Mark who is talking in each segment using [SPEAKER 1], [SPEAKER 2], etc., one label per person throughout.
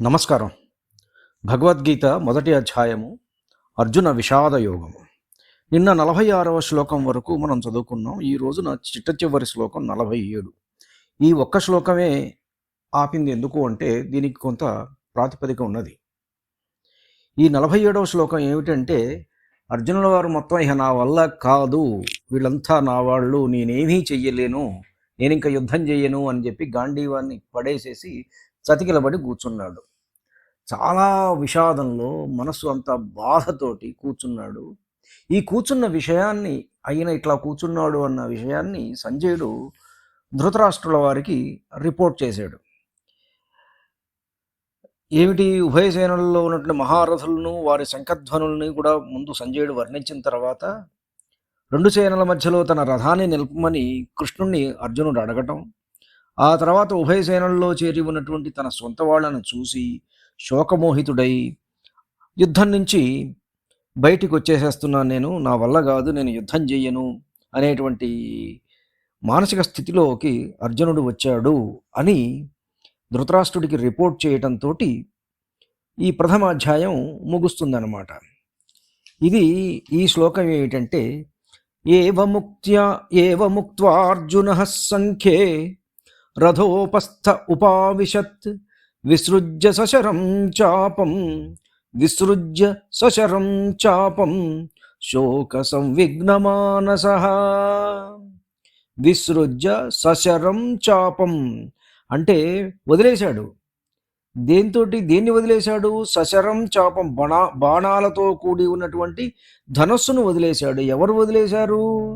[SPEAKER 1] నమస్కారం. భగవద్గీత మొదటి అధ్యాయము అర్జున విషాద యోగము. నిన్న నలభై ఆరవ శ్లోకం వరకు మనం చదువుకున్నాం. ఈ రోజున చిట్ట చివరి శ్లోకం నలభై ఏడు ఈ ఒక్క శ్లోకమే ఆపింది ఎందుకు అంటే దీనికి కొంత ప్రాతిపదిక ఉన్నది. ఈ నలభై ఏడవ శ్లోకం ఏమిటంటే అర్జునుల వారు మొత్తం ఇక నా వల్ల కాదు వీళ్ళంతా నా వాళ్ళు నేనేమీ చెయ్యలేను నేను ఇంకా యుద్ధం చేయను అని చెప్పి గాంధీవాన్ని పడేసేసి చతికిలబడి కూర్చున్నాడు. చాలా విషాదంలో మనస్సు అంతా బాధతోటి కూర్చున్నాడు. ఈ కూర్చున్న విషయాన్ని ఆయన ఇట్లా కూర్చున్నాడు అన్న విషయాన్ని సంజయుడు ధృతరాష్ట్రుల వారికి రిపోర్ట్ చేశాడు. ఏమిటి? ఉభయ సేనల్లో ఉన్నటువంటి మహారథులను వారి శంఖధ్వనుల్ని కూడా ముందు సంజయుడు వర్ణించిన తర్వాత రెండు సేనల మధ్యలో తన రథాన్ని నిలపమని కృష్ణుణ్ణి అర్జునుడు అడగటం ఆ తర్వాత ఉభయ సేనల్లో చేరి ఉన్నటువంటి తన సొంత వాళ్ళను చూసి శోకమోహితుడై యుద్ధం నుంచి బయటికి వచ్చేసేస్తున్నాను నేను నా వల్ల కాదు నేను యుద్ధం చెయ్యను అనేటువంటి మానసిక స్థితిలోకి అర్జునుడు వచ్చాడు అని ధృతరాష్ట్రుడికి రిపోర్ట్ చేయటంతో ఈ ప్రథమ అధ్యాయం ముగుస్తుందన్నమాట. ఇది ఈ శ్లోకం ఏమిటంటే ఏవముక్త్యా ఏవముక్త్వార్జున సంఖ్యే రథోపస్థ ఉపావిశత్. విసృజ్య సశరం చాపం. విసృజ్య సశరం చాపం. శోక సంవిఘ్నమానస విసృజ్య సశరం చాపం. అంటే వదిలేశాడు. దేంతో దేన్ని వదిలేశాడు? సశరం చాపం బాణా బాణాలతో కూడి ఉన్నటువంటి ధనస్సును వదిలేశాడు. ఎవరు వదిలేశారు?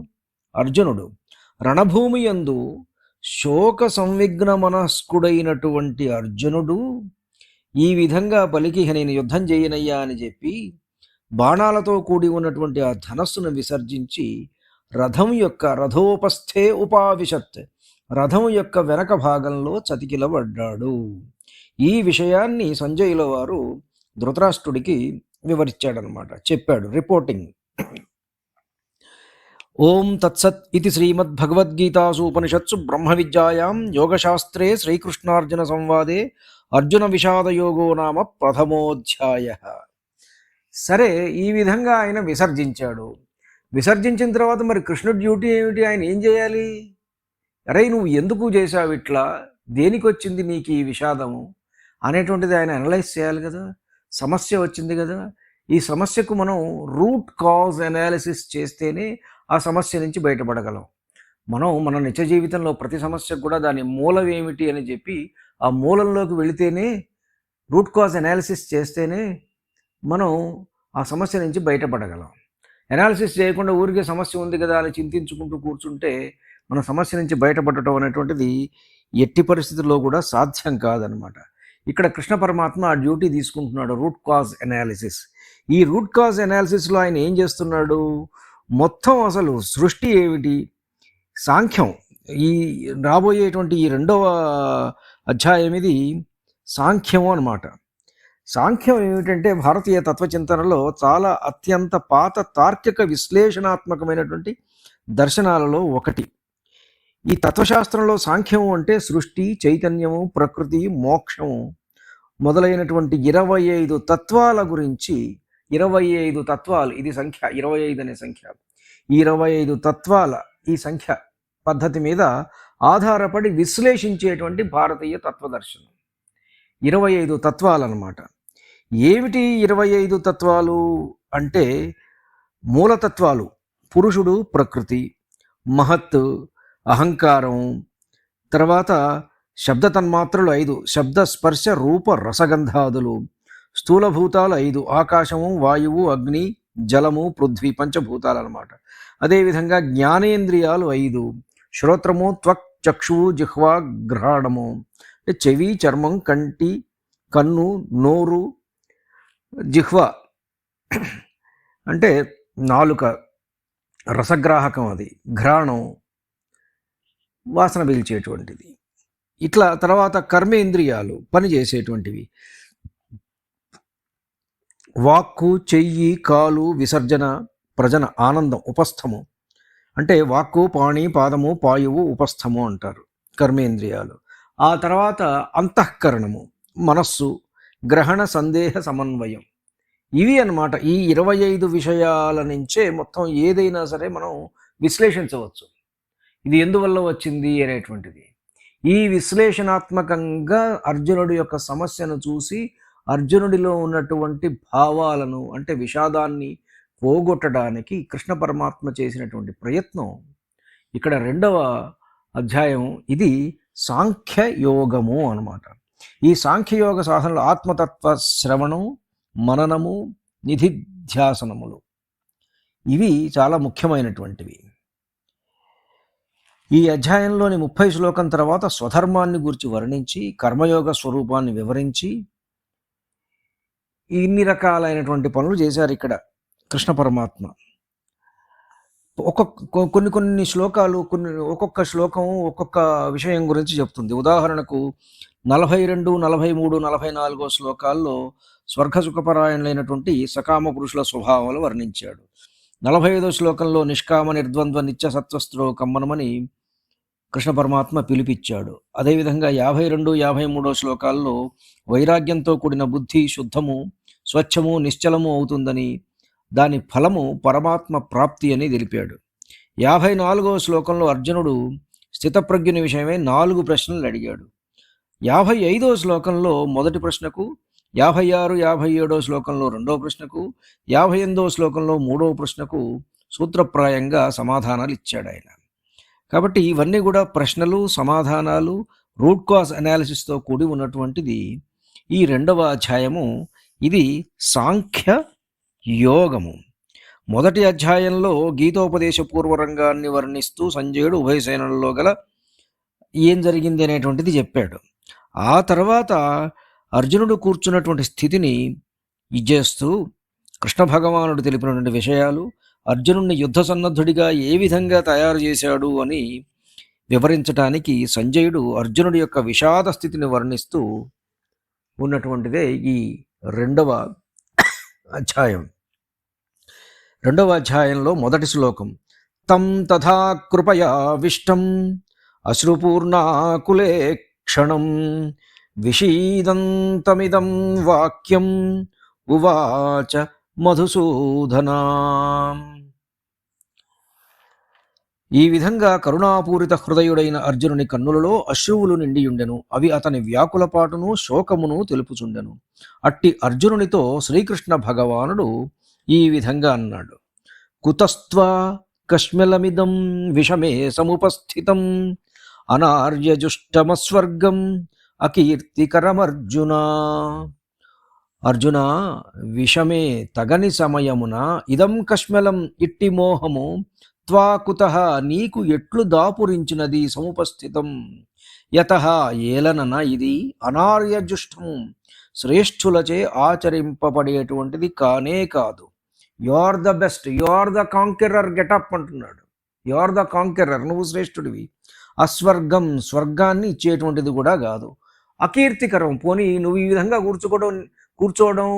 [SPEAKER 1] అర్జునుడు. రణభూమి యందు శోక సంవిఘ్న మనస్కుడైనటువంటి అర్జునుడు ఈ విధంగా పలికి నేను యుద్ధం చేయనయ్యా అని చెప్పి బాణాలతో కూడి ఉన్నటువంటి ఆ ధనస్సును విసర్జించి రథం యొక్క రథోపస్థే ఉపావిశత్ రథం యొక్క వెనక భాగంలో చతికిలబడ్డాడు. ఈ విషయాన్ని సంజయుల వారు ధృతరాష్ట్రుడికి వివరించాడనమాట. చెప్పాడు రిపోర్టింగ్. ఓం తత్సత్ ఇది శ్రీమద్భగవద్గీతాసు ఉపనిషత్సు బ్రహ్మ విద్యాయాం యోగశాస్త్రే శ్రీకృష్ణార్జున సంవాదే అర్జున విషాదయోగో నామ ప్రథమోధ్యాయ. సరే ఈ విధంగా ఆయన విసర్జించాడు. విసర్జించిన తర్వాత మరి కృష్ణుడి డ్యూటీ ఏమిటి? ఆయన ఏం చేయాలి? అరే నువ్వు ఎందుకు చేశావు ఇట్లా? దేనికి వచ్చింది నీకు ఈ విషాదము? అనేటువంటిది ఆయన అనలైజ్ చేయాలి కదా. సమస్య వచ్చింది కదా. ఈ సమస్యకు మనం రూట్ కాజ్ అనాలిసిస్ చేస్తేనే ఆ సమస్య నుంచి బయటపడగలం. మనం మన నిత్య జీవితంలో ప్రతి సమస్యకు కూడా దాని మూలం ఏమిటి అని చెప్పి ఆ మూలంలోకి వెళితేనే రూట్ కాజ్ అనాలిసిస్ చేస్తేనే మనం ఆ సమస్య నుంచి బయటపడగలం. అనాలిసిస్ చేయకుండా ఊరికే సమస్య ఉంది కదా అని చింతించుకుంటూ కూర్చుంటే మన సమస్య నుంచి బయటపడటం అనేటువంటిది ఎట్టి పరిస్థితుల్లో కూడా సాధ్యం కాదనమాట. ఇక్కడ కృష్ణ పరమాత్మ ఆ డ్యూటీ తీసుకుంటున్నాడు రూట్ కాజ్ అనాలిసిస్. ఈ రూట్ కాజ్ అనాలిసిస్లో ఆయన ఏం చేస్తున్నాడు? మొత్తం అసలు సృష్టి ఏమిటి? సాంఖ్యం. ఈ రాబోయేటువంటి ఈ రెండవ అధ్యాయం ఇది సాంఖ్యం అన్నమాట. సాంఖ్యం ఏమిటంటే భారతీయ తత్వచింతనలో చాలా అత్యంత పాత తార్కిక విశ్లేషణాత్మకమైనటువంటి దర్శనాలలో ఒకటి. ఈ తత్వశాస్త్రంలో సాంఖ్యము అంటే సృష్టి చైతన్యము ప్రకృతి మోక్షము మొదలైనటువంటి ఇరవై ఐదు తత్వాల గురించి ఇరవై ఐదు తత్వాలు ఇది సంఖ్య ఇరవై ఐదు అనే సంఖ్య. ఈ ఇరవై ఐదు తత్వాల ఈ సంఖ్య పద్ధతి మీద ఆధారపడి విశ్లేషించేటువంటి భారతీయ తత్వదర్శనం. ఇరవై ఐదు తత్వాలన్నమాట. ఏమిటి ఇరవై ఐదు తత్వాలు? అంటే మూలతత్వాలు. పురుషుడు ప్రకృతి మహత్ అహంకారం తర్వాత శబ్ద తన్మాత్రలు ఐదు. శబ్ద స్పర్శ రూప రసగంధాదులు. స్థూలభూతాలు ఐదు. ఆకాశము వాయువు అగ్ని జలము పృథ్వీ పంచభూతాలు అనమాట అదేవిధంగా జ్ఞానేంద్రియాలు ఐదు. శ్రోత్రము త్వక్ చక్షువు జిహ్వా గ్రహణము. అంటే చెవి చర్మం కంటి కన్ను నోరు జిహ్వ. అంటే నాలుక రసగ్రాహకం అది. ఘ్రాణం వాసన పీల్చేటువంటిది. ఇట్లా తర్వాత కర్మేంద్రియాలు పనిచేసేటువంటివి. వాక్కు చెయ్యి కాలు విసర్జన ప్రజన ఆనందం ఉపస్థము. అంటే వాక్కు పాణి పాదము పాయువు ఉపస్థము అంటారు కర్మేంద్రియాలు. ఆ తర్వాత అంతఃకరణము మనస్సు గ్రహణ సందేహ సమన్వయం. ఇవి అన్నమాట ఈ ఇరవై ఐదు విషయాల నుంచే మొత్తం ఏదైనా సరే మనం విశ్లేషించవచ్చు. ఇది ఎందువల్ల వచ్చింది అనేటువంటిది. ఈ విశ్లేషణాత్మకంగా అర్జునుడి యొక్క సమస్యను చూసి అర్జునుడిలో ఉన్నటువంటి భావాలను అంటే విషాదాన్ని పోగొట్టడానికి కృష్ణ పరమాత్మ చేసినటువంటి ప్రయత్నం. ఇక్కడ రెండవ అధ్యాయం ఇది సాంఖ్య యోగము అన్నమాట. ఈ సాంఖ్యయోగ సాధనలో ఆత్మతత్వ శ్రవణం మననము నిధిధ్యాసనములు. ఇవి చాలా ముఖ్యమైనటువంటివి. ఈ అధ్యాయంలోని ముప్పై శ్లోకం తర్వాత స్వధర్మాన్ని గురించి వర్ణించి కర్మయోగ స్వరూపాన్ని వివరించి ఇన్ని రకాలైనటువంటి పనులు చేశారు ఇక్కడ కృష్ణ పరమాత్మ. ఒక్కొక్క కొన్ని కొన్ని శ్లోకాలు కొన్ని ఒక్కొక్క శ్లోకం ఒక్కొక్క విషయం గురించి చెప్తుంది. ఉదాహరణకు నలభై రెండు నలభై మూడు నలభై నాలుగో శ్లోకాల్లో స్వర్గసుఖపరాయణులైనటువంటి సకామ పురుషుల స్వభావాలు వర్ణించాడు. నలభై ఐదో శ్లోకంలో నిష్కామ నిర్ద్వంద్వ నిత్య సత్వస్త్రో కమ్మనమని కృష్ణ పరమాత్మ పిలిపిచ్చాడు అదేవిధంగా యాభై రెండు యాభై మూడో శ్లోకాల్లో వైరాగ్యంతో కూడిన బుద్ధి శుద్ధము స్వచ్ఛము నిశ్చలము అవుతుందని దాని ఫలము పరమాత్మ ప్రాప్తి అని తెలిపాడు. యాభై నాలుగవ శ్లోకంలో అర్జునుడు స్థితప్రజ్ఞుని విషయమై నాలుగు ప్రశ్నలు అడిగాడు. యాభై ఐదవ శ్లోకంలో మొదటి ప్రశ్నకు యాభై ఆరు యాభై ఏడో శ్లోకంలో రెండవ ప్రశ్నకు యాభై ఎనిమిదవ శ్లోకంలో మూడవ ప్రశ్నకు సూత్రప్రాయంగా సమాధానాలు ఇచ్చాడు ఆయన. కాబట్టి ఇవన్నీ కూడా ప్రశ్నలు సమాధానాలు రూట్ కాస్ అనాలిసిస్తో కూడి ఉన్నటువంటిది ఈ రెండవ అధ్యాయము ఇది సాంఖ్య యోగము. మొదటి అధ్యాయంలో గీతోపదేశ పూర్వరంగాన్ని వర్ణిస్తూ సంజయుడు ఉభయసేనల్లో గల ఏం జరిగింది అనేటువంటిది చెప్పాడు. ఆ తర్వాత అర్జునుడు కూర్చున్నటువంటి స్థితిని ఇచ్చేస్తూ కృష్ణ భగవానుడు తెలిపినటువంటి విషయాలు అర్జునుడిని యుద్ధ సన్నద్ధుడిగా ఏ విధంగా తయారు చేశాడు అని వివరించటానికి సంజయుడు అర్జునుడి యొక్క విషాద స్థితిని వర్ణిస్తూ ఉన్నటువంటిదే ఈ రెండవ అధ్యాయం. రెండవ అధ్యాయంలో మొదటి శ్లోకం తం తథా కృపయా విష్టం అశ్రుపూర్ణాకులే క్షణం విషీదంతమిదం వాక్యం ఉవాచ మధుసూదనా. ఈ విధంగా కరుణాపూరిత హృదయుడైన అర్జునుని కన్నులలో అశ్రువులు నిండియుండెను. అవి అతని వ్యాకులపాటును శోకమును తెలుపుచుండెను. అట్టి అర్జునునితో శ్రీకృష్ణ భగవానుడు ఈ విధంగా అన్నాడు. కుతస్త్వా కష్మలమిదం విషమే సముపస్థితం. అనార్యజుష్టమస్వర్గం అకీర్తికరమర్జున. అర్జున విషమే తగని సమయమున ఇదం కష్మలం ఇట్టి మోహము త్వాకుత నీకు ఎట్లు దాపురించినది సముపస్థితం. యత ఏలనన ఇది అనార్యజుష్టము శ్రేష్ఠులచే ఆచరింపబడేటువంటిది కానే కాదు. You are the best you are the conqueror get up అంటున్నాడు. యు ఆర్ ద కాంకెరర్ నువ్వు శ్రేష్ఠుడివి. అస్వర్గం స్వర్గాన్ని ఇచ్చేటువంటిది కూడా కాదు. అకీర్తికరం పోనీ నువ్వు ఈ విధంగా కూర్చోవడం కూర్చోవడం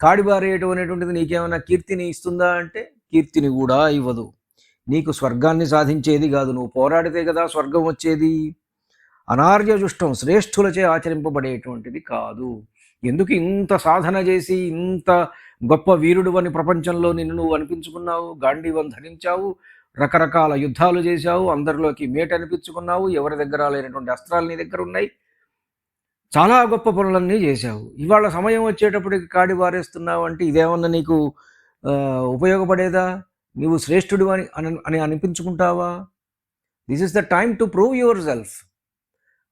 [SPEAKER 1] కాడిబారేయటం అనేటువంటిది నీకేమైనా కీర్తిని ఇస్తుందా అంటే కీర్తిని కూడా ఇవ్వదు. నీకు స్వర్గాన్ని సాధించేది కాదు నువ్వు పోరాడితే కదా స్వర్గం వచ్చేది. అనార్యజుష్టం శ్రేష్ఠులచే ఆచరింపబడేటువంటిది కాదు. ఎందుకు ఇంత సాధన చేసి ఇంత గొప్ప వీరుడు అని ప్రపంచంలో నిన్ను నువ్వు అనిపించుకున్నావు? గాంధీవం ధరించావు రకరకాల యుద్ధాలు చేశావు అందరిలోకి మేట అనిపించుకున్నావు ఎవరి దగ్గర లేనటువంటి అస్త్రాలు నీ దగ్గర ఉన్నాయి? చాలా గొప్ప పనులన్నీ చేశావు. ఇవాళ సమయం వచ్చేటప్పటికి కాడి వారేస్తున్నావు అంటే ఇదేమన్నా నీకు ఉపయోగపడేదా? నీవు శ్రేష్ఠుడు అని అని- అని అనిపించుకుంటావా? This is the time to prove yourself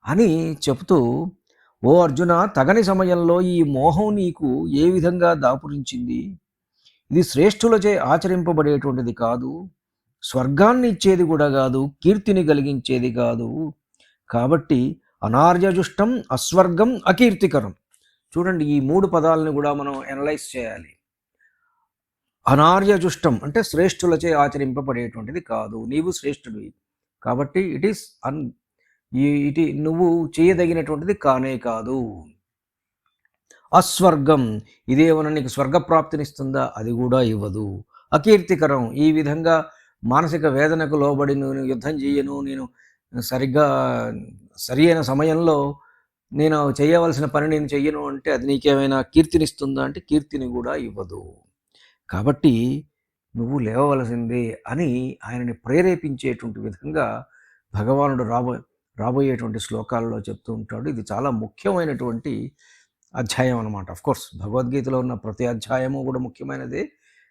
[SPEAKER 1] అని చెప్తూ ఓ అర్జున తగని సమయంలో ఈ మోహం నీకు ఏ విధంగా దాపురించింది? ఇది శ్రేష్ఠులచే ఆచరింపబడేటువంటిది కాదు. స్వర్గాన్ని ఇచ్చేది కూడా కాదు. కీర్తిని కలిగించేది కాదు. కాబట్టి అనార్యజుష్టం అస్వర్గం అకీర్తికరం. చూడండి ఈ మూడు పదాలను కూడా మనం అనలైజ్ చేయాలి. అనార్యజుష్టం అంటే శ్రేష్ఠులచే ఆచరింపబడేటువంటిది కాదు. నీవు శ్రేష్ఠుడివి. కాబట్టి ఇట్ ఈస్ అన్ ఇటు నువ్వు చేయదగినటువంటిది కానే కాదు. అస్వర్గం ఇదేమన్నా నీకు స్వర్గప్రాప్తినిస్తుందా? అది కూడా ఇవ్వదు. అకీర్తికరం ఈ విధంగా మానసిక వేదనకు లోబడి నేను యుద్ధం చేయను నేను సరిగ్గా సరి అయిన సమయంలో నేను చేయవలసిన పని నేను చెయ్యను అంటే అది నీకేమైనా కీర్తినిస్తుందా? అంటే కీర్తిని కూడా ఇవ్వదు. కాబట్టి నువ్వు లేవవలసిందే అని ఆయనని ప్రేరేపించేటువంటి విధంగా భగవానుడు రాబో రాబోయేటువంటి శ్లోకాల్లో చెప్తూ ఉంటాడు. ఇది చాలా ముఖ్యమైనటువంటి అధ్యాయం అనమాట కోర్స్ భగవద్గీతలో ఉన్న ప్రతి అధ్యాయము కూడా ముఖ్యమైనదే.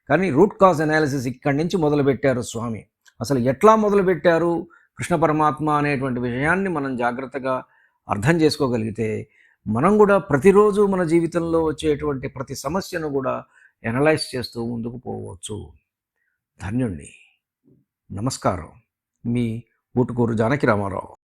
[SPEAKER 1] కానీ రూట్ కాజ్ అనాలిసిస్ ఇక్కడి నుంచి మొదలుపెట్టారు స్వామి. అసలు ఎట్లా మొదలుపెట్టారు? కృష్ణ పరమాత్మ అనేటువంటి విషయాన్ని మనం జాగ్రత్తగా అర్థం చేసుకోగలిగితే మనం కూడా ప్రతిరోజు మన జీవితంలో వచ్చేటువంటి ప్రతి సమస్యను కూడా ఎనలైజ్ చేస్తూ ముందుకు పోవచ్చు. ధన్యుణ్ణి. నమస్కారం. మీ ఊటుకూరు జానకి రామారావు.